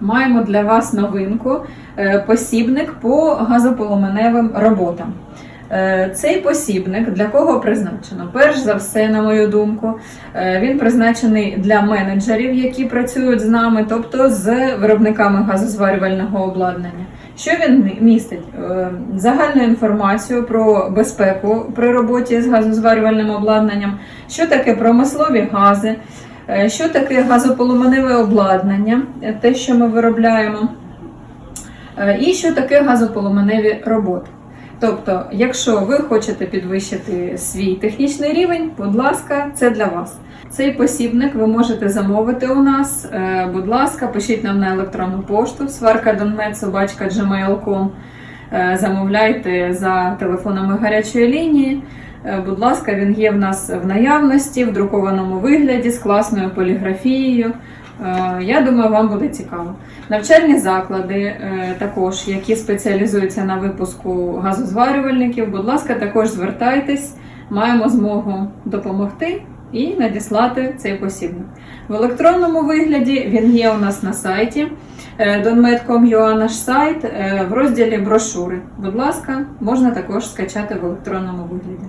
маємо для вас новинку е, посібник по газополоменевим роботам. Е, Цей посібник для кого призначено? Перш за все, на мою думку, е, він призначений для менеджерів, які працюють з нами, тобто з виробниками газозварювального обладнання. Що він містить? Загальну інформацію про безпеку при роботі з газозварювальним обладнанням, що таке промислові гази, що таке газополуманеве обладнання, е, те, що ми виробляємо, е, і що таке газополуманеві роботи. Тобто, якщо ви хочете підвищити свій технічний рівень, будь ласка, це для вас. Цей посібник ви можете замовити у нас. Е, Будь ласка, пишіть нам на електронну пошту Е, Замовляйте за телефонами гарячої лінії. Е, Будь ласка, він є в нас в наявності, в друкованому вигляді з класною поліграфією. Е, Я думаю, вам буде цікаво. Навчальні заклади, е, також, які спеціалізуються на випуску газозварювальників, будь ласка, також звертайтесь, маємо змогу допомогти і надіслати цей посібник. В електронному вигляді він є у нас на сайті donmed.com.ua наш сайт в розділі брошури. Будь ласка, можна також скачати в електронному вигляді.